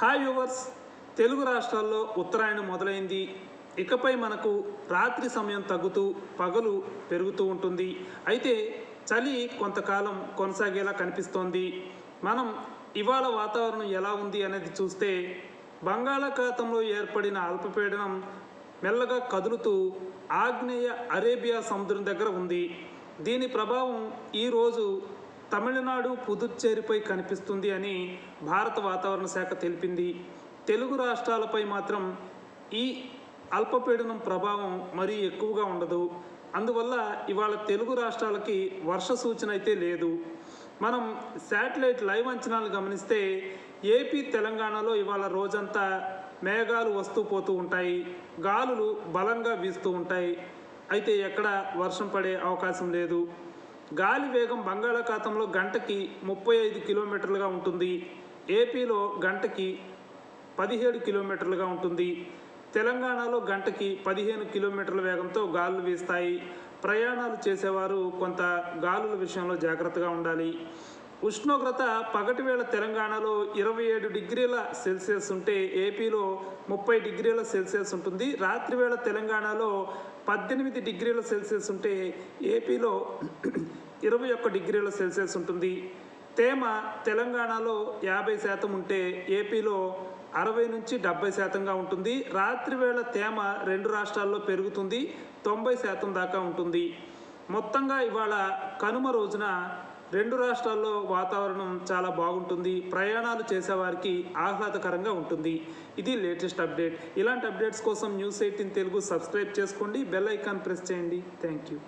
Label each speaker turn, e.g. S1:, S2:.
S1: Hi yours Telugu రాష్ట్రాల్లో ఉత్తరాయణం మొదలైంది. ఇకపై మనకు రాత్రి సమయం తగ్గుతూ పగలు పెరుగుతూ ఉంటుంది. అయితే చలి కొంతకాలం కొనసాగేలా కనిపిస్తోంది. మనం ఇవాళ వాతావరణం ఎలా ఉంది అనేది చూస్తే బంగాళాఖాతంలో ఏర్పడిన అల్పపీడనం మెల్లగా కదులుతూ ఆగ్నేయ అరేబియా సముద్రం దగ్గర ఉంది. దీని ప్రభావం ఈరోజు తమిళనాడు పుదుచ్చేరిపై కనిపిస్తుంది అని భారత వాతావరణ శాఖ తెలిపింది. తెలుగు రాష్ట్రాలపై మాత్రం ఈ అల్పపీడనం ప్రభావం మరీ ఎక్కువగా ఉండదు. అందువల్ల ఇవాళ తెలుగు రాష్ట్రాలకి వర్ష సూచన అయితే లేదు. మనం శాటిలైట్ లైవ్ అంచనాలు గమనిస్తే ఏపీ తెలంగాణలో ఇవాళ రోజంతా మేఘాలు వస్తూ పోతూ ఉంటాయి. గాలులు బలంగా వీస్తూ ఉంటాయి. అయితే ఎక్కడ వర్షం పడే అవకాశం లేదు. గాలి వేగం బంగాళాఖాతంలో గంటకి ముప్పై ఐదు కిలోమీటర్లుగా ఉంటుంది. ఏపీలో గంటకి పదిహేడు కిలోమీటర్లుగా ఉంటుంది. తెలంగాణలో గంటకి పదిహేను కిలోమీటర్ల వేగంతో గాలులు వీస్తాయి. ప్రయాణాలు చేసేవారు కొంత గాలుల విషయంలో జాగ్రత్తగా ఉండాలి. ఉష్ణోగ్రత పగటి వేళ తెలంగాణలో ఇరవై ఏడు డిగ్రీల సెల్సియస్ ఉంటే ఏపీలో ముప్పై డిగ్రీల సెల్సియస్ ఉంటుంది. రాత్రి వేళ తెలంగాణలో పద్దెనిమిది డిగ్రీల సెల్సియస్ ఉంటే ఏపీలో ఇరవై ఒక్క డిగ్రీల సెల్సియస్ ఉంటుంది. తేమ తెలంగాణలో యాభై శాతం ఉంటే ఏపీలో అరవై నుంచి డెబ్బై శాతంగా ఉంటుంది. రాత్రి వేళ తేమ రెండు రాష్ట్రాల్లో పెరుగుతుంది. తొంభై శాతం దాకా ఉంటుంది. మొత్తంగా ఇవాళ కనుమ రోజున రెండు రాష్ట్రాల్లో వాతావరణం చాలా బాగుంటుంది. ప్రయాణాలు చేసేవారికి ఆహ్లాదకరంగా ఉంటుంది. ఇది లేటెస్ట్ అప్డేట్. ఇలాంటి అప్డేట్స్ కోసం న్యూస్ ఎయిటీన్ తెలుగు సబ్స్క్రైబ్ చేసుకోండి. బెల్ ఐకాన్ ప్రెస్ చేయండి. Thank you.